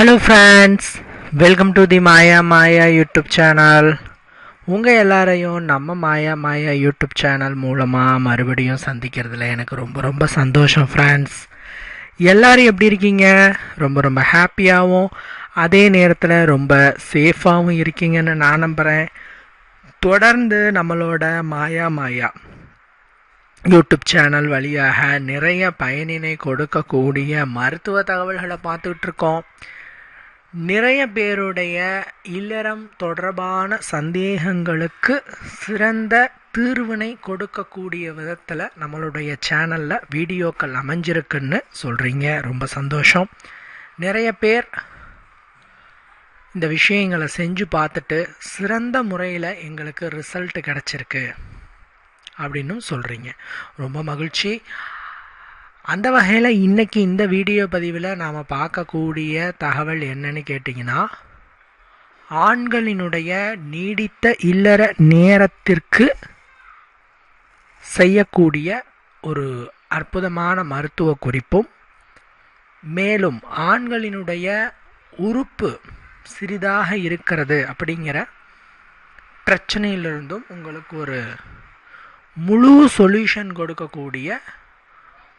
Hello friends welcome to the Maya Maya YouTube channel உங்கள் எல்லாரையும் நம்ம மாயா மாயா யூடியூப் சேனல் மூலமாக மறுபடியும் சந்திக்கிறதுல எனக்கு ரொம்ப ரொம்ப சந்தோஷம் ஃப்ரெண்ட்ஸ் எல்லாரும் எப்படி இருக்கீங்க? ரொம்ப ரொம்ப ஹாப்பியாகவும் அதே நேரத்தில் ரொம்ப சேஃபாகவும் இருக்கீங்கன்னு நான் நம்புகிறேன் தொடர்ந்து நம்மளோட மாயா மாயா யூடியூப் சேனல் வழியாக நிறைய பயனினை கொடுக்கக்கூடிய மருத்துவ தகவல்களை பார்த்துக்கிட்டு இருக்கோம். நிறைய பேருடைய இல்லறம் தொடர்பான சந்தேகங்களுக்கு சிறந்த தீர்வினை கொடுக்கக்கூடிய விதத்தில் நம்மளுடைய சேனலில் வீடியோக்கள் அமைஞ்சிருக்குன்னு சொல்கிறீங்க ரொம்ப சந்தோஷம். நிறைய பேர் இந்த விஷயங்களை செஞ்சு பார்த்துட்டு சிறந்த முறையில் எங்களுக்கு ரிசல்ட் கிடச்சிருக்கு. அப்படின்னும் சொல்கிறீங்க ரொம்ப மகிழ்ச்சி. அந்த வகையில் இன்றைக்கி இந்த வீடியோ பதிவில் நாம் பார்க்கக்கூடிய தகவல் என்னன்னு கேட்டிங்கன்னா ஆண்களினுடைய நீடித்த இல்லற நேரத்திற்கு செய்யக்கூடிய ஒரு அற்புதமான மருத்துவ குறிப்பும் மேலும் ஆண்களினுடைய உறுப்பு சிறிதாக இருக்கிறது அப்படிங்கிற பிரச்சனையிலிருந்தும் உங்களுக்கு ஒரு முழு சொல்யூஷன் கொடுக்கக்கூடிய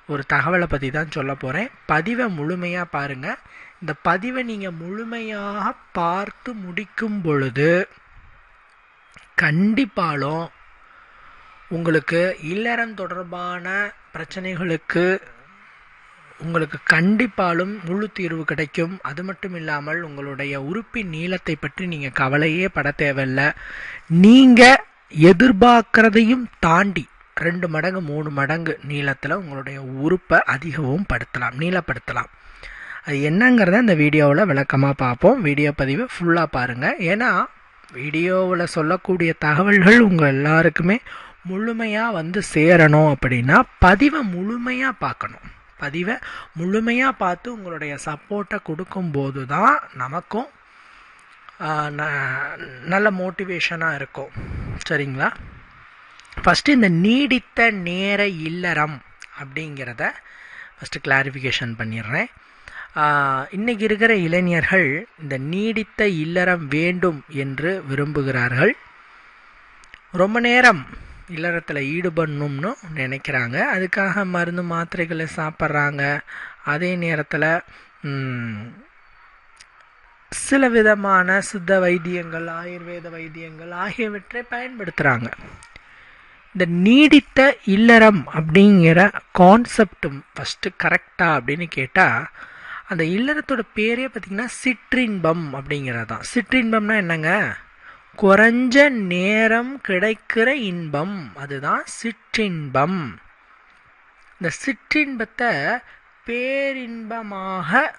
ஒரு தகவலை பற்றி தான் சொல்ல போகிறேன் பதிவை முழுமையாக பாருங்கள் இந்த பதிவை நீங்கள் முழுமையாக பார்த்து முடிக்கும் பொழுது கண்டிப்பாலும் உங்களுக்கு இல்லறம் தொடர்பான பிரச்சனைகளுக்கு உங்களுக்கு கண்டிப்பாலும் முழு தீர்வு கிடைக்கும். அது மட்டும் இல்லாமல் உங்களுடைய உறுப்பின் நீளத்தை பற்றி நீங்கள் கவலையே பட தேவையில்லை. நீங்கள் எதிர்பார்க்கிறதையும் தாண்டி ரெண்டு மடங்கு மூணு மடங்கு நீளத்தில் உங்களுடைய உறுப்பை அதிகமும் படுத்தலாம் நீளப்படுத்தலாம். அது என்னங்கிறத இந்த வீடியோவில் விளக்கமாக பார்ப்போம். வீடியோ பதிவை ஃபுல்லாக பாருங்கள் ஏன்னா வீடியோவில் சொல்லக்கூடிய தகவல்கள் உங்கள் எல்லாருக்குமே முழுமையாக வந்து சேரணும் அப்படின்னா பதிவை முழுமையாக பார்க்கணும். பதிவை முழுமையாக பார்த்து உங்களுடைய சப்போர்ட்டை கொடுக்கும்போது தான் நமக்கும் நல்ல மோட்டிவேஷனாக இருக்கும். சரிங்களா? ஃபஸ்ட்டு இந்த நீடித்த நேர இல்லறம் அப்படிங்கிறத ஃபஸ்ட்டு கிளாரிஃபிகேஷன் பண்ணிடுறேன். இன்றைக்கி இருக்கிற இளைஞர்கள் இந்த நீடித்த இல்லறம் வேண்டும் என்று விரும்புகிறார்கள். ரொம்ப நேரம் இல்லறத்தில் ஈடுபடணும்னு நினைக்கிறாங்க. அதுக்காக மருந்து மாத்திரைகளை சாப்பிட்றாங்க. அதே நேரத்தில் சில விதமான சித்த வைத்தியங்கள் ஆயுர்வேத வைத்தியங்கள் ஆகியவற்றை பயன்படுத்துகிறாங்க இந்த நீடித்த இல்லறம் அப்படிங்கிற கான்செப்டும் ஃபஸ்ட்டு கரெக்டா அப்படின்னு கேட்டால் அந்த இல்லறத்தோட பேரே பார்த்திங்கன்னா சிற்றின்பம் அப்படிங்கிறது தான் சிற்றின்பம்னா என்னங்க? குறைஞ்ச நேரம் கிடைக்கிற இன்பம். அதுதான் சிற்றின்பம். இந்த சிற்றின்பத்தை பேரின்பமாக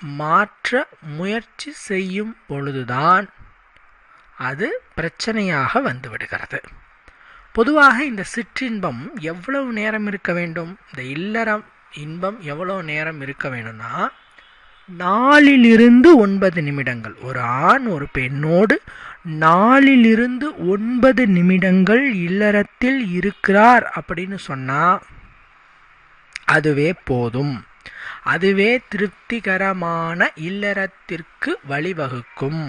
மாற்ற முயற்சி செய்யும் பொழுதுதான் அது பிரச்சனையாக வந்து விடுகிறது. பொதுவாக இந்த சிற்றின்பம் எவ்வளவு நேரம் இருக்க வேண்டும்? இந்த இல்லறம் இன்பம் எவ்வளவு நேரம் இருக்க வேணும்னா நாலிலிருந்து ஒன்பது நிமிடங்கள். ஒரு ஆண் ஒரு பெண்ணோடு நாலிலிருந்து ஒன்பது நிமிடங்கள் இல்லறத்தில் இருக்கிறார் அப்படின்னு சொன்னால் அதுவே போதும். அதுவே திருப்திகரமான இல்லறத்திற்கு வழிவகுக்கும்.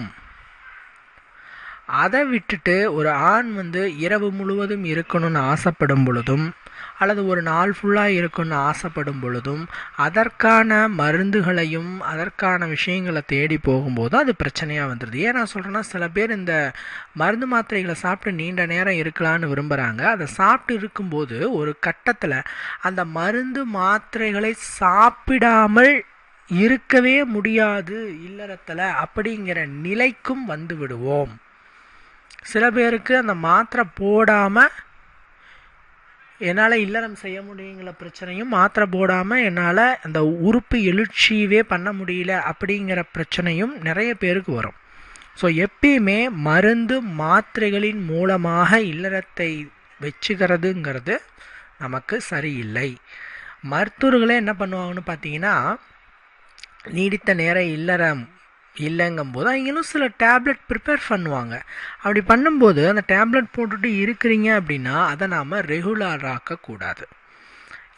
அதை விட்டுட்டு ஒரு ஆண் வந்து இரவு முழுவதும் இருக்கணும்னு ஆசைப்படும் பொழுதும் அல்லது ஒரு நாள் ஃபுல்லாக இருக்கணும்னு ஆசைப்படும் பொழுதும் அதற்கான மருந்துகளையும் அதற்கான விஷயங்களை தேடி போகும்போது அது பிரச்சனையாக வந்துடுது ஏன் நான் சொல்கிறேன்னா சில பேர் இந்த மருந்து மாத்திரைகளை சாப்பிட்டு நீண்ட நேரம் இருக்கலான்னு விரும்புகிறாங்க அதை சாப்பிட்டு இருக்கும்போது ஒரு கட்டத்தில் அந்த மருந்து மாத்திரைகளை சாப்பிடாமல் இருக்கவே முடியாது இல்லறத்தில் அப்படிங்கிற நிலைக்கும் வந்து விடுவோம். சில பேருக்கு அந்த மாத்திரை போடாமல் என்னால் இல்லறம் செய்ய முடியுங்கிற பிரச்சனையும் மாத்திரை போடாமல் என்னால் அந்த உறுப்பு எழுச்சியவே பண்ண முடியல அப்படிங்கிற பிரச்சனையும் நிறைய பேருக்கு வரும். ஸோ எப்பயுமே மருந்து மாத்திரைகளின் மூலமாக இல்லறத்தை வச்சுக்கிறதுங்கிறது நமக்கு சரியில்லை. மருத்துவர்களே என்ன பண்ணுவாங்கன்னு பார்த்தீங்கன்னா நீடித்த நேர இல்லறம் இல்லைங்கும்போது அவங்களும் சில டேப்லெட் ப்ரிப்பேர் பண்ணுவாங்க. அப்படி பண்ணும்போது அந்த டேப்லெட் போட்டுட்டு இருக்கிறீங்க அப்படின்னா அதை நாம் ரெகுலராக்கக்கூடாது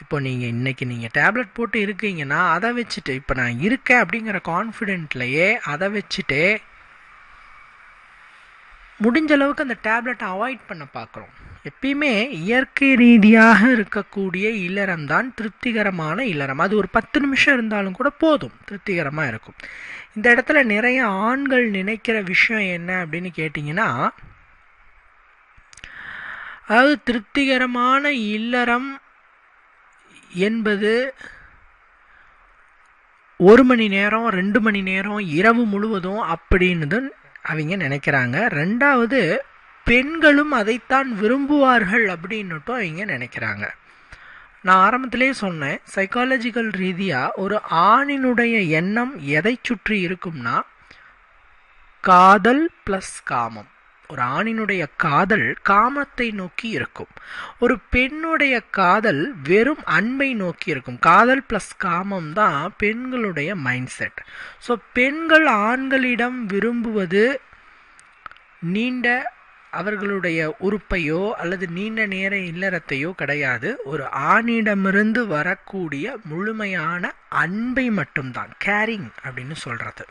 இப்போ நீங்கள் இன்றைக்கி நீங்கள் டேப்லெட் போட்டு இருக்கீங்கன்னா அதை வச்சுட்டு இப்போ நான் இருக்கேன் அப்படிங்கிற கான்ஃபிடென்ட்லையே அதை வச்சுட்டு முடிஞ்ச அளவுக்கு அந்த டேப்லெட்டை அவாய்ட் பண்ண பார்க்குறோம். எப்பயுமே இயற்கை ரீதியாக இருக்கக்கூடிய இல்லறம் தான் திருப்திகரமான இல்லறம் அது ஒரு பத்து நிமிஷம் இருந்தாலும் கூட போதும் திருப்திகரமாக இருக்கும். இந்த இடத்துல நிறைய ஆண்கள் நினைக்கிற விஷயம் என்ன அப்படின்னு கேட்டிங்கன்னா அதாவது திருப்திகரமான இல்லறம் என்பது ஒரு மணி நேரம் ரெண்டு மணி நேரம் இரவு முழுவதும் அப்படின்னு அவங்க நினைக்கிறாங்க. ரெண்டாவது பெண்களும் அதைத்தான் விரும்புவார்கள் அப்படின்னுட்டும் அவங்க நினைக்கிறாங்க. நான் ஆரம்பத்திலே சொன்னேன் சைக்காலஜிக்கல் ரீதியாக ஒரு ஆணினுடைய எண்ணம் எதை சுற்றி இருக்கும்னா காதல் ப்ளஸ் காமம். ஒரு ஆணினுடைய காதல் காமத்தை நோக்கி இருக்கும். ஒரு பெண்ணுடைய காதல் வெறும் அன்பை நோக்கி இருக்கும். காதல் ப்ளஸ் காமம் தான் பெண்களுடைய மைண்ட் செட் ஸோ பெண்கள் ஆண்களிடம் விரும்புவது நீண்ட அவர்களுடைய உறுப்பையோ அல்லது நீண்ட நேர இல்லறத்தையோ கிடையாது. ஒரு ஆணிடமிருந்து வரக்கூடிய முழுமையான அன்பை மட்டும்தான். கேரிங் அப்படின்னு சொல்கிறது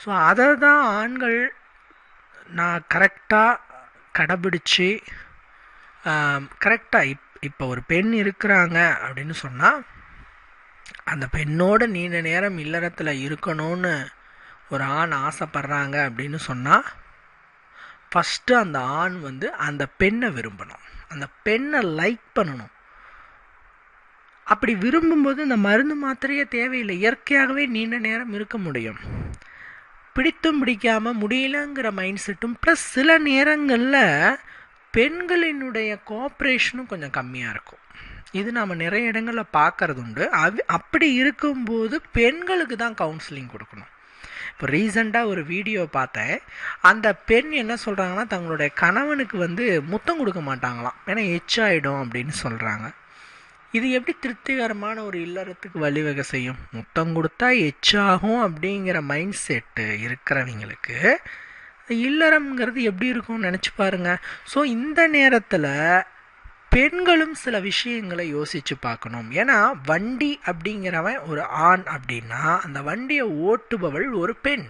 ஸோ அதை தான் ஆண்கள் நான் கரெக்டாக கடைபிடிச்சு கரெக்டாக இப் இப்போ ஒரு பெண் இருக்கிறாங்க அப்படின்னு சொன்னால் அந்த பெண்ணோட நீண்ட நேரம் இல்லறத்தில் இருக்கணும்னு ஒரு ஆண் ஆசைப்படுறாங்க அப்படின்னு சொன்னால் ஃபஸ்ட்டு அந்த ஆண் வந்து அந்த பெண்ணை விரும்பணும். அந்த பெண்ணை லைக் பண்ணணும். அப்படி விரும்பும்போது இந்த மருந்து மாத்திரையே தேவையில்லை. இயற்கையாகவே நீண்ட நேரம் இருக்க முடியும். பிடித்தும் பிடிக்காமல் முடியலங்கிற மைண்ட் செட்டும் ப்ளஸ் சில நேரங்களில் பெண்களினுடைய கோஆப்ரேஷனும் கொஞ்சம் கம்மியாக இருக்கும். இது நாம் நிறைய இடங்களில் பார்க்கறது உண்டு. அது அப்படி இருக்கும்போது பெண்களுக்கு தான் கவுன்சிலிங் கொடுக்கணும். இப்போ ரீசெண்டாக ஒரு வீடியோ பார்த்தேன். அந்த பெண் என்ன சொல்கிறாங்கன்னா தங்களுடைய கணவனுக்கு வந்து முத்தம் கொடுக்க மாட்டாங்களாம். ஏன்னா எச்சாயிடும் அப்படின்னு சொல்கிறாங்க இது எப்படி திருப்திகரமான ஒரு இல்லறத்துக்கு வழிவகை செய்யும்? முத்தம் கொடுத்தா எச்சாகும் அப்படிங்கிற மைண்ட் செட்டு இருக்கிறவங்களுக்கு இல்லறம்ங்கிறது எப்படி இருக்கும்னு நினச்சி பாருங்கள் ஸோ இந்த நேரத்தில் பெண்களும் சில விஷயங்களை யோசித்து பார்க்கணும். ஏன்னா வண்டி அப்படிங்கிறவன் ஒரு ஆண் அப்படின்னா அந்த வண்டியை ஓட்டுபவள் ஒரு பெண்.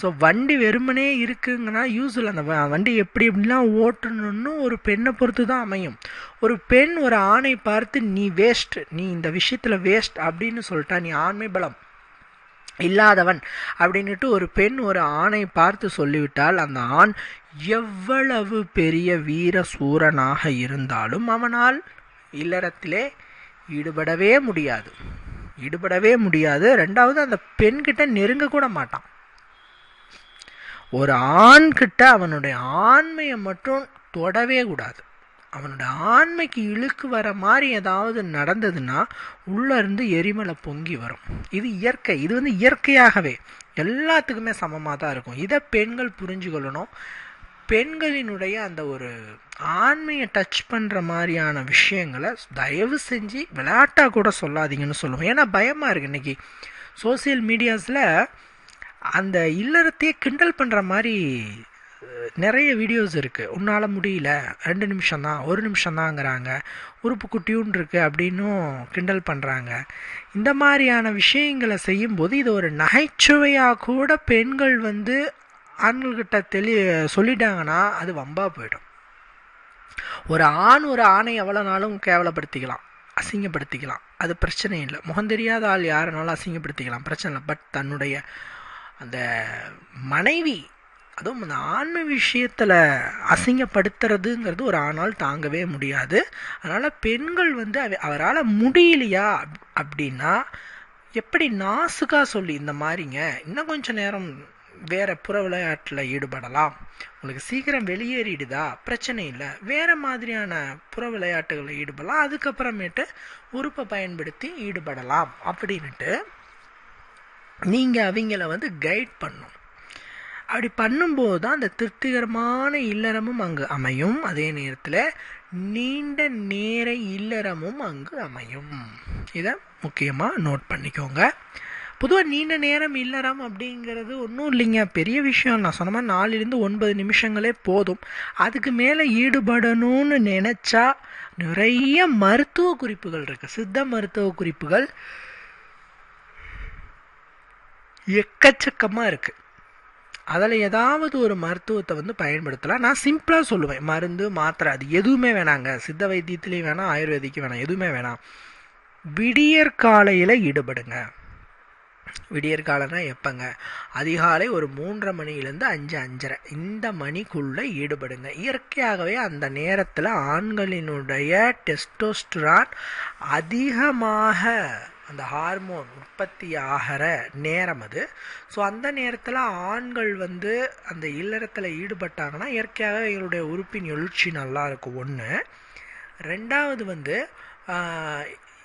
ஸோ வண்டி வெறுமனே இருக்குங்கன்னா இல்லை அந்த வண்டி எப்படி எப்படிலாம் ஓட்டணும்னு ஒரு பெண்ணை பொறுத்து தான் அமையும். ஒரு பெண் ஒரு ஆணை பார்த்து நீ வேஸ்ட் நீ இந்த விஷயத்தில் வேஸ்ட் அப்படின்னு சொல்லிட்டா நீ ஆண்மை பலம் இல்லாதவன் அப்படின்ட்டு ஒரு பெண் ஒரு ஆணை பார்த்து சொல்லிவிட்டால் அந்த ஆண் எவ்வளவு பெரிய வீர சூரனாக இருந்தாலும் அவனால் இல்லறத்திலே ஈடுபடவே முடியாது. ஈடுபடவே முடியாது. ரெண்டாவது அந்த பெண்கிட்ட நெருங்க கூட மாட்டான். ஒரு ஆண்கிட்ட அவனுடைய ஆண்மையை மட்டும் தொடவே கூடாது. அவனோட ஆண்மைக்கு இழுக்கு வர மாதிரி ஏதாவது நடந்ததுன்னா உள்ளேருந்து எரிமலை பொங்கி வரும். இது இயற்கை. இது வந்து இயற்கையாகவே. எல்லாத்துக்குமே சமமாக தான் இருக்கும். இதை பெண்கள் புரிஞ்சுக்கொள்ளணும். பெண்களினுடைய அந்த ஒரு ஆண்மையை டச் பண்ணுற மாதிரியான விஷயங்களை தயவு செஞ்சு விளையாட்டாக கூட சொல்லாதீங்கன்னு சொல்லுவோம். ஏன்னா பயமாக இருக்குது இன்றைக்கி சோசியல் மீடியாஸில் அந்த இல்லறத்தையே கிண்டல் பண்ணுற மாதிரி நிறைய வீடியோஸ் இருக்குது உன்னால் முடியல. ரெண்டு நிமிஷம் தான் ஒரு நிமிஷம் தாங்கிறாங்க. உறுப்பு குட்டியூன் இருக்குது அப்படின்னும் கிண்டல் பண்ணுறாங்க இந்த மாதிரியான விஷயங்களை செய்யும்போது இது ஒரு நகைச்சுவையாக கூட பெண்கள் வந்து ஆண்கள்கிட்ட தெளி சொல்லிட்டாங்கன்னா அது வம்பா போயிடும். ஒரு ஆண் ஒரு ஆணை எவ்வளோ நாளும் கேவலப்படுத்திக்கலாம் அசிங்கப்படுத்திக்கலாம். அது பிரச்சனை இல்லை. முகம் தெரியாத ஆள் யாருனாலும் அசிங்கப்படுத்திக்கலாம். பிரச்சனை இல்லை. பட் தன்னுடைய அந்த மனைவி அதுவும் அந்த ஆண்மை விஷயத்தில் அசிங்கப்படுத்துறதுங்கிறது ஒரு ஆணால் தாங்கவே முடியாது. அதனால் பெண்கள் வந்து அவரால் முடியலையா அப்படின்னா எப்படி நாசுக்காக சொல்லி இந்த மாதிரிங்க இன்னும் கொஞ்சம் நேரம் வேறு புற விளையாட்டில் ஈடுபடலாம். உங்களுக்கு சீக்கிரம் வெளியேறிடுதா? பிரச்சனை இல்லை. வேறு மாதிரியான புற விளையாட்டுகளில் ஈடுபடலாம். அதுக்கப்புறமேட்டு உறுப்பை பயன்படுத்தி ஈடுபடலாம். அப்படின்ட்டு நீங்கள் அவங்கள வந்து கைட் பண்ணும் அப்படி பண்ணும்போது தான் அந்த திருப்திகரமான இல்லறமும் அங்கு அமையும். அதே நேரத்தில் நீண்ட நேர இல்லறமும் அங்கு அமையும். இதை முக்கியமாக நோட் பண்ணிக்கோங்க. பொதுவாக நீண்ட நேரம் இல்லறம் அப்படிங்கிறது ஒன்றும் இல்லைங்க. பெரிய விஷயம். நான் சொன்ன மாதிரி நாலுலேருந்து ஒன்பது நிமிஷங்களே போதும். அதுக்கு மேலே ஈடுபடணும்னு நினச்சா நிறைய மருத்துவ குறிப்புகள் இருக்குது சித்த மருத்துவ குறிப்புகள் எக்கச்சக்கமாக இருக்குது அதில் ஏதாவது ஒரு மருத்துவத்தை வந்து பயன்படுத்தலாம். நான் சிம்பிளாக சொல்லுவேன். மருந்து மாத்திரை அது எதுவுமே வேணாங்க. சித்த வைத்தியத்துலேயும் வேணாம் ஆயுர்வேதிக்கு வேணாம் எதுவுமே வேணாம். விடியற் காலையில் ஈடுபடுங்க. விடியற்காலன்னா எப்போங்க? அதிகாலை ஒரு மூன்றரை மணிலேருந்து அஞ்சு அஞ்சரை. இந்த மணிக்குள்ளே ஈடுபடுங்க. இயற்கையாகவே அந்த நேரத்தில் ஆண்களினுடைய டெஸ்டோஸ்ட்ரான் அதிகமாக அந்த ஹார்மோன் உற்பத்தி ஆகிற நேரம் அது. ஸோ அந்த நேரத்தில் ஆண்கள் வந்து அந்த இல்லறத்தில் ஈடுபட்டாங்கன்னா இயற்கையாகவே எங்களுடைய உறுப்பின் எழுச்சி நல்லா இருக்கும். ஒன்று ரெண்டாவது வந்து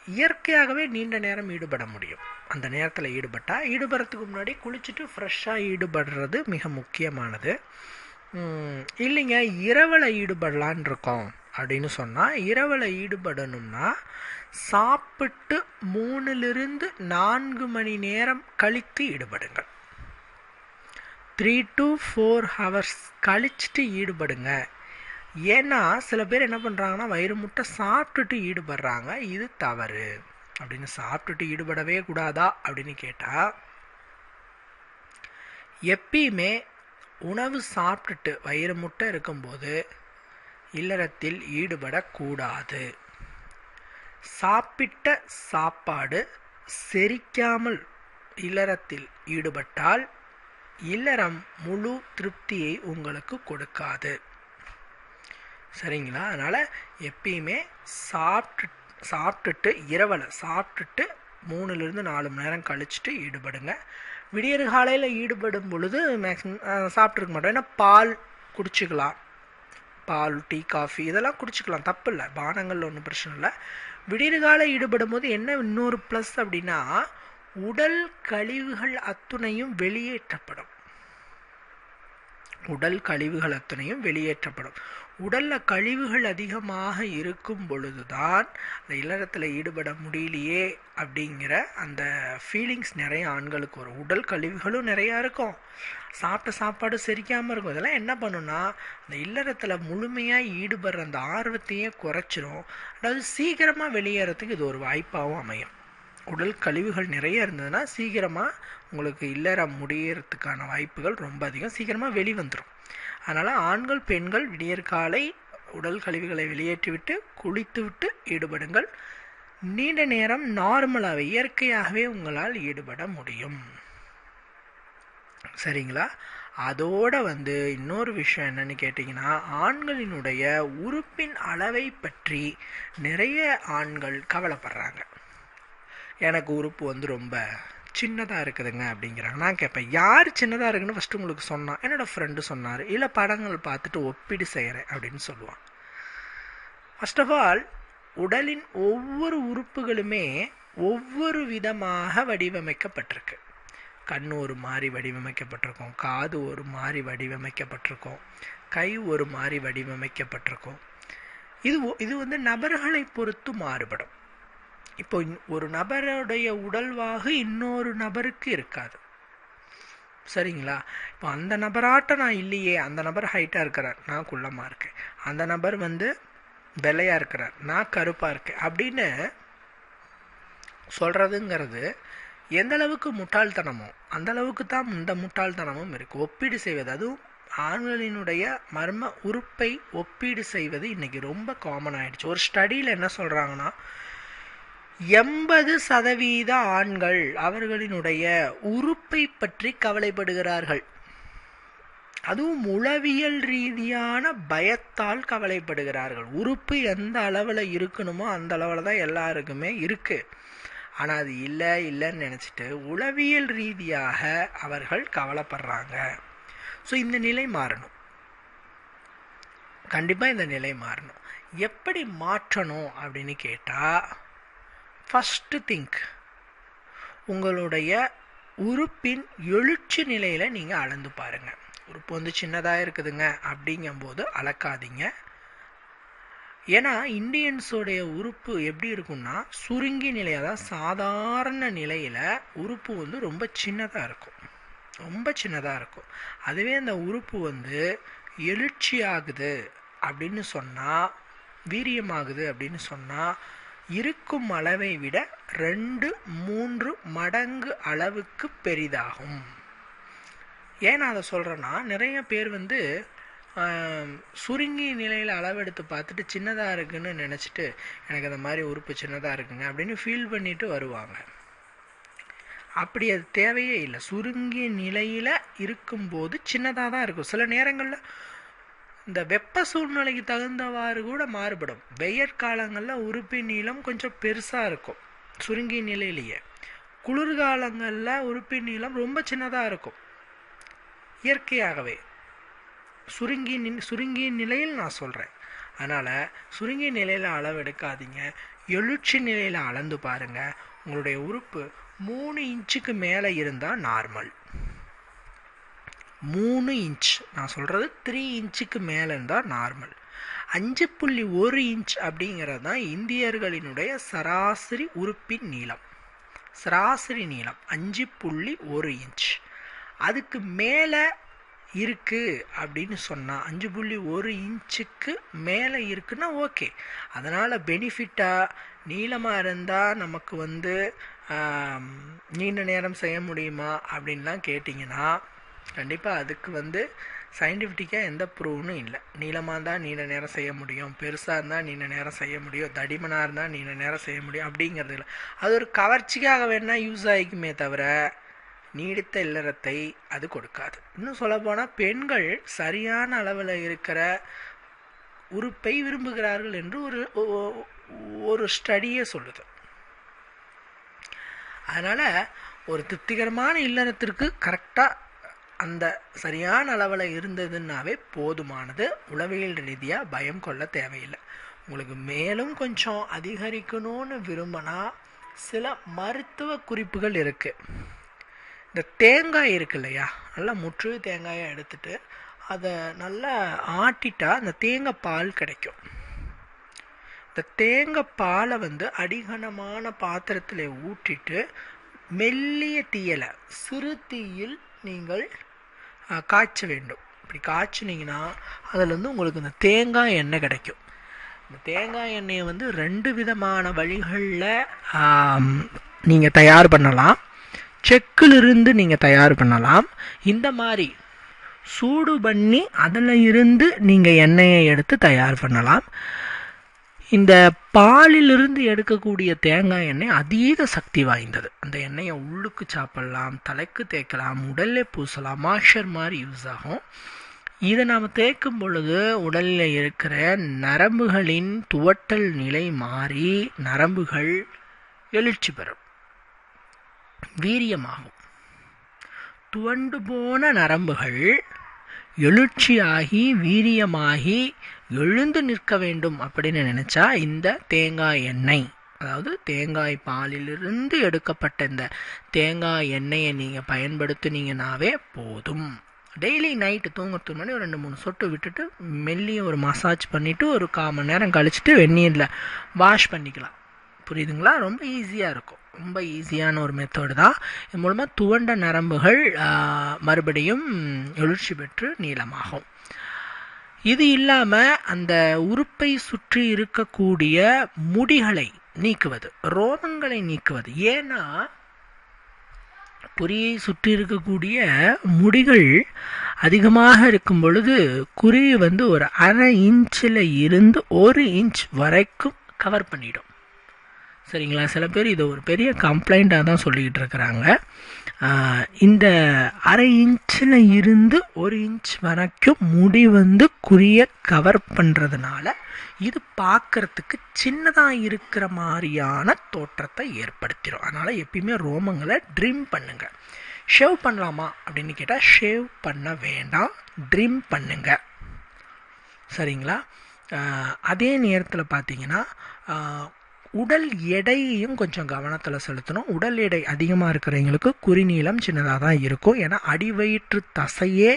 இயற்கையாகவே நீண்ட நேரம் ஈடுபட முடியும். அந்த நேரத்தில் ஈடுபட்டால் ஈடுபடுறதுக்கு முன்னாடி குளிச்சுட்டு ஃப்ரெஷ்ஷாக ஈடுபடுறது மிக முக்கியமானது. இல்லைங்க இரவில் ஈடுபடலான் இருக்கோம் அப்படின்னு சொன்னால் இரவில் ஈடுபடணும்னா சாப்பிட்டு மூணுலிருந்து நான்கு மணி நேரம் கழித்து ஈடுபடுங்கள். த்ரீ டு ஃபோர் ஹவர்ஸ் கழிச்சிட்டு ஈடுபடுங்க. ஏன்னா சில பேர் என்ன பண்ணுறாங்கன்னா வயிறு முட்டை சாப்பிட்டுட்டு ஈடுபடுறாங்க. இது தவறு. அப்படின்னு சாப்பிட்டுட்டு ஈடுபடவே கூடாதா? அப்படின்னு கேட்டால் எப்பயுமே உணவு சாப்பிட்டுட்டு வயிறு முட்டை இருக்கும்போது இல்லறத்தில் ஈடுபடக்கூடாது. சாப்பிட்ட சாப்பாடு செரிக்காமல் இல்லறத்தில் ஈடுபட்டால் இல்லறம் முழு திருப்தியை உங்களுக்கு கொடுக்காது. சரிங்களா? அதனால் எப்பயுமே சாப்பிட்டு சாப்பிட்டுட்டு இரவில் சாப்பிட்டுட்டு மூணுலேருந்து நாலு மணி நேரம் கழிச்சுட்டு ஈடுபடுங்க. விடியற் காலையில் ஈடுபடும் பொழுது மேக்ஸிமம் சாப்பிட்ருக்க மாட்டோம். ஏன்னா பால் குடிச்சிக்கலாம். பால் டீ காஃபி இதெல்லாம் குடிச்சிக்கலாம். தப்பு இல்லை பானங்கள் ஒன்றும் பிரச்சனை இல்லை. விடியற்கால ஈடுபடும் போது என்ன இன்னொரு ப்ளஸ் அப்படின்னா உடல் கழிவுகள் அத்துணையும் வெளியேற்றப்படும். உடல் கழிவுகள் அத்தனையும் வெளியேற்றப்படும். உடலில் கழிவுகள் அதிகமாக இருக்கும் பொழுதுதான் அந்த இல்லறத்தில் ஈடுபட முடியலையே அப்படிங்கிற அந்த ஃபீலிங்ஸ் நிறைய ஆண்களுக்கு வரும். உடல் கழிவுகளும் நிறையா இருக்கும். சாப்பிட்ட சாப்பாடு செரிக்காமல் இருக்கும். இதெல்லாம் என்ன பண்ணுன்னா அந்த இல்லறத்தில் முழுமையாக ஈடுபடுற அந்த ஆர்வத்தையே குறைச்சிரும். அதாவது சீக்கிரமாக வெளியேறதுக்கு இது ஒரு வாய்ப்பாகவும் அமையும். உடல் கழிவுகள் நிறைய இருந்ததுன்னா சீக்கிரமாக உங்களுக்கு இல்லற முடியறதுக்கான வாய்ப்புகள் ரொம்ப அதிகம். சீக்கிரமாக வெளிவந்துடும் அதனால் ஆண்கள் பெண்கள் விடியற்காலை உடல் கழிவுகளை வெளியேற்றிவிட்டு குளித்துவிட்டு ஈடுபடுங்கள். நீண்ட நேரம் நார்மலாகவே இயற்கையாகவே உங்களால் ஈடுபட முடியும். சரிங்களா? அதோட வந்து இன்னொரு விஷயம் என்னன்னு கேட்டிங்கன்னா ஆண்களினுடைய உறுப்பின் அளவை பற்றி நிறைய ஆண்கள் கவலைப்படுறாங்க. எனக்கு உறுப்பு வந்து ரொம்ப சின்னதாக இருக்குதுங்க அப்படிங்கிறாங்க. நான் கேட்பேன் யார் சின்னதாக இருக்குன்னு ஃபஸ்ட்டு உங்களுக்கு சொன்னான் என்னோடய ஃப்ரெண்டு சொன்னார் இல்லை படங்கள் பார்த்துட்டு ஒப்பீடு செய்கிறேன் அப்படின்னு சொல்லுவான். ஃபஸ்ட் ஆஃப் ஆல் உடலின் ஒவ்வொரு உறுப்புகளுமே ஒவ்வொரு விதமாக வடிவமைக்கப்பட்டிருக்கு. கண் ஒரு மாதிரி வடிவமைக்கப்பட்டிருக்கும் காது ஒரு மாதிரி வடிவமைக்கப்பட்டிருக்கும் கை ஒரு மாதிரி வடிவமைக்கப்பட்டிருக்கும். இது இது வந்து நபர்களை பொறுத்து மாறுபடும். இப்போ ஒரு நபருடைய உடல்வாகு இன்னொரு நபருக்கு இருக்காது. சரிங்களா? இப்போ அந்த நபராட்ட நான் இல்லையே அந்த நபர் ஹைட்டாக இருக்கிறார் நான் குள்ளமாக இருக்கேன். அந்த நபர் வந்து வெள்ளையாக இருக்கிறார் நான் கருப்பாக இருக்கேன் அப்படின்னு சொல்கிறதுங்கிறது எந்த அளவுக்கு முட்டாள்தனமோ அந்த அளவுக்கு தான் இந்த முட்டாள்தனமும் இருக்குது ஒப்பீடு செய்வது அதுவும் ஆண்களினுடைய மர்ம உறுப்பை ஒப்பீடு செய்வது இன்றைக்கி ரொம்ப காமன் ஆயிடுச்சு. ஒரு ஸ்டடியில் என்ன சொல்கிறாங்கன்னா எண்பது சதவீத ஆண்கள் அவர்களினுடைய உறுப்பை பற்றி கவலைப்படுகிறார்கள். அதுவும் உளவியல் ரீதியான பயத்தால் கவலைப்படுகிறார்கள். உறுப்பு எந்த அளவில் இருக்கணுமோ அந்த அளவில் தான் எல்லாருக்குமே இருக்குது ஆனால் அது இல்லை இல்லைன்னு நினச்சிட்டு உளவியல் ரீதியாக அவர்கள் கவலைப்படுறாங்க. ஸோ இந்த நிலை மாறணும். கண்டிப்பாக இந்த நிலை மாறணும். எப்படி மாற்றணும் அப்படின்னு கேட்டால் ஃபஸ்ட்டு திங்க் உங்களுடைய உறுப்பின் எழுச்சி நிலையில் நீங்கள் அளந்து பாருங்கள் உறுப்பு வந்து சின்னதாக இருக்குதுங்க. அப்படிங்கும்போது அளக்காதீங்க. ஏன்னா இந்தியன்ஸோடைய உறுப்பு எப்படி இருக்கும்னா சுருங்கி நிலையாக தான் சாதாரண நிலையில் உறுப்பு வந்து ரொம்ப சின்னதாக இருக்கும். ரொம்ப சின்னதாக இருக்கும். அதுவே அந்த உறுப்பு வந்து எழுச்சி ஆகுது அப்படின்னு சொன்னால் வீரியமாகுது அப்படின்னு சொன்னால் இருக்கும் அளவை விட ரெண்டு மூன்று மடங்கு அளவுக்கு பெரிதாகும். ஏன் நான் அதை சொல்கிறேன்னா நிறைய பேர் வந்து சுருங்கி சுருங்கிய நிலையில் அளவெடுத்து பார்த்துட்டு சின்னதாக இருக்குன்னு நினச்சிட்டு எனக்கு அந்த மாதிரி உறுப்பு சின்னதாக இருக்குங்க அப்படின்னு ஃபீல் பண்ணிட்டு வருவாங்க. அப்படி அது தேவையே இல்லை. சுருங்கிய நிலையில் இருக்கும்போது சின்னதாக தான் இருக்கும். சில நேரங்களில் இந்த வெப்ப சூழ்நிலைக்கு தகுந்தவாறு கூட மாறுபடும். வெயற் காலங்களில் உறுப்பின் நீளம் கொஞ்சம் பெருசாக இருக்கும் சுருங்கி நிலையிலேயே. குளிர்காலங்களில் உறுப்பி நீளம் ரொம்ப சின்னதாக இருக்கும். இயற்கையாகவே. சுருங்கி நின் சுருங்கி நிலையில் நான் சொல்கிறேன் அதனால் சுருங்கி நிலையில் அளவெடுக்காதீங்க. எழுச்சி நிலையில் அளந்து பாருங்கள் உங்களுடைய உறுப்பு மூணு இன்ச்சுக்கு மேலே இருந்தால் நார்மல். மூணு இன்ச். நான் சொல்கிறது த்ரீ இன்ச்சுக்கு மேலே இருந்தால் நார்மல் அஞ்சு புள்ளி ஒரு இன்ச் அப்படிங்கிறது தான் இந்தியர்களினுடைய சராசரி உறுப்பின் நீளம். சராசரி நீளம் அஞ்சு புள்ளி ஒரு இன்ச். அதுக்கு மேலே இருக்குது அப்படின்னு சொன்னால் அஞ்சு புள்ளி ஒரு இன்ச்சுக்கு மேலே இருக்குன்னா ஓகே அதனால் பெனிஃபிட்டாக நீளமாக இருந்தால் நமக்கு வந்து நீண்ட நேரம் செய்ய முடியுமா அப்படின்லாம் கேட்டிங்கன்னா கண்டிப்பாக அதுக்கு வந்து சயின்டிஃபிக்காக எந்த ப்ரூவ்னும் இல்லை. நீளமாக இருந்தால் நீண்ட நேரம் செய்ய முடியும். பெருசாக இருந்தால் நீண்ட நேரம் செய்ய முடியும். தடிமனாக இருந்தால் நீண்ட நேரம் செய்ய முடியும். அப்படிங்கிறது இல்லை. அது ஒரு கவர்ச்சிக்காக வேணால் யூஸ் ஆகிக்குமே தவிர நீடித்த இல்லறத்தை அது கொடுக்காது. இன்னும் சொல்லப்போனால் பெண்கள் சரியான அளவில் இருக்கிற உறுப்பை விரும்புகிறார்கள் என்று ஒரு ஒரு ஸ்டடியே சொல்லுது. அதனால் ஒரு திருப்திகரமான இல்லறத்திற்கு கரெக்டாக அந்த சரியான அளவில் இருந்ததுன்னாவே போதுமானது. உளவியல் ரீதியாக பயம் கொள்ள தேவையில்லை. உங்களுக்கு மேலும் கொஞ்சம் அதிகரிக்கணும்னு விரும்பினா சில மருத்துவ குறிப்புகள் இருக்குது இந்த தேங்காய் இருக்கு இல்லையா? நல்லா முற்று தேங்காயை எடுத்துட்டு அதை நல்லா ஆட்டிட்டா அந்த தேங்காய் பால் கிடைக்கும். இந்த தேங்காய் பாலை வந்து அடிகனமான பாத்திரத்தில் ஊற்றிட்டு மெல்லிய தீயலை சிறு தீயில் நீங்கள் காய்ச்ச வேண்டும். இப்படி காய்ச்சினீங்கன்னா அதுலேருந்து உங்களுக்கு இந்த தேங்காய் எண்ணெய் கிடைக்கும். இந்த தேங்காய் எண்ணெயை வந்து ரெண்டு விதமான வழிகளில் நீங்கள் தயார் பண்ணலாம். செக்கிலிருந்து நீங்கள் தயார் பண்ணலாம். இந்த மாதிரி சூடு பண்ணி அதில் இருந்து நீங்கள் எண்ணெயை எடுத்து தயார் பண்ணலாம். இந்த பாலிலிருந்து எடுக்கக்கூடிய தேங்காய் எண்ணெய் அதீத சக்தி வாய்ந்தது. அந்த எண்ணெயை உள்ளுக்கு சாப்பிடலாம் தலைக்கு தேய்க்கலாம் உடல்ல பூசலாம் மாஷர் மாதிரி யூஸ் ஆகும். இதை நாம் தேய்க்கும் பொழுது உடலில் இருக்கிற நரம்புகளின் துவட்டல் நிலை மாறி நரம்புகள் எழுச்சி பெறும். வீரியமாகும். துவண்டு போன நரம்புகள் எழுச்சியாகி வீரியமாகி எழுந்து நிற்க வேண்டும் அப்படின்னு நினச்சா இந்த தேங்காய் எண்ணெய் அதாவது தேங்காய் பாலிலிருந்து எடுக்கப்பட்ட இந்த தேங்காய் எண்ணெயை நீங்கள் பயன்படுத்தினீங்கனாவே போதும். டெய்லி நைட்டு தூங்குறதுக்கு முன்னாடி ஒரு ரெண்டு மூணு சொட்டு விட்டுட்டு மெல்லிய ஒரு மசாஜ் பண்ணிவிட்டு ஒரு கால் மணி நேரம் கழிச்சிட்டு வெந்நீரில் வாஷ் பண்ணிக்கலாம். புரியுதுங்களா? ரொம்ப ஈஸியாக இருக்கும். ரொம்ப ஈஸியான ஒரு மெத்தடு தான். இது மூலமாக துவண்ட நரம்புகள் மறுபடியும் எழுச்சி பெற்று நீளமாகும். இது இல்லாமல் அந்த உறுப்பை சுற்றி இருக்கக்கூடிய முடிகளை நீக்குவது ரோமங்களை நீக்குவது. ஏன்னா குறியை சுற்றி இருக்கக்கூடிய முடிகள் அதிகமாக இருக்கும் பொழுது குறி வந்து ஒரு அரை இன்ச்சில் இருந்து ஒரு இன்ச் வரைக்கும் கவர் பண்ணிடும். சரிங்களா? சில பேர் இதை ஒரு பெரிய கம்ப்ளைண்ட்டாக தான் சொல்லிக்கிட்டு இருக்கிறாங்க. இந்த அரை இன்ச்சில் இருந்து ஒரு இன்ச் வரைக்கும் முடி வந்து குறிய கவர் பண்ணுறதுனால இது பார்க்குறதுக்கு சின்னதாக இருக்கிற மாதிரியான தோற்றத்தை ஏற்படுத்திடும் அதனால் எப்பயுமே ரோமங்களை ட்ரிம் பண்ணுங்கள் ஷேவ் பண்ணலாமா அப்படின்னு கேட்டால் ஷேவ் பண்ண வேண்டாம் ட்ரிம் பண்ணுங்க. சரிங்களா? அதே நேரத்தில் பார்த்தீங்கன்னா உடல் எடையையும் கொஞ்சம் கவனத்தில் செலுத்தணும். உடல் எடை அதிகமாக இருக்கிறவங்களுக்கு குறிநீளம் சின்னதாக தான் இருக்கும். ஏன்னா அடிவயிற்று தசையே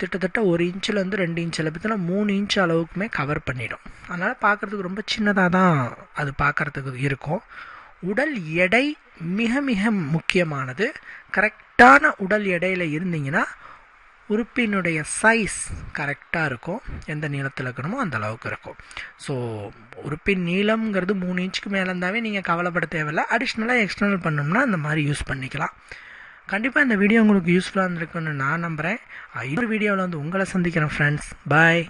கிட்டத்தட்ட ஒரு இன்ச்சிலேருந்து ரெண்டு இன்ச் பற்றினா மூணு இன்ச் அளவுக்குமே கவர் பண்ணிடும். அதனால் பார்க்குறதுக்கு ரொம்ப சின்னதாக தான் அது பார்க்குறதுக்கு இருக்கும். உடல் எடை மிக மிக முக்கியமானது. கரெக்டான உடல் எடையில் இருந்தீங்கன்னா உறுப்பினுடைய சைஸ் கரெக்டாக இருக்கும். எந்த நீளத்தில் இருக்கணுமோ அந்த அளவுக்கு இருக்கும். ஸோ உறுப்பின் நீளம்ங்கிறது மூணு இன்ச்சுக்கு மேலே இருந்தாவே நீங்கள் கவலைப்பட தேவையில்லை. அடிஷ்னலாக எக்ஸ்டர்னல் பண்ணோம்னா அந்த மாதிரி யூஸ் பண்ணிக்கலாம். கண்டிப்பாக இந்த வீடியோ உங்களுக்கு யூஸ்ஃபுல்லாக இருந்திருக்குன்னு நான் நம்புகிறேன் இன்னொரு வீடியோவில் வந்து உங்களை சந்திக்கிறேன் ஃப்ரெண்ட்ஸ் பாய்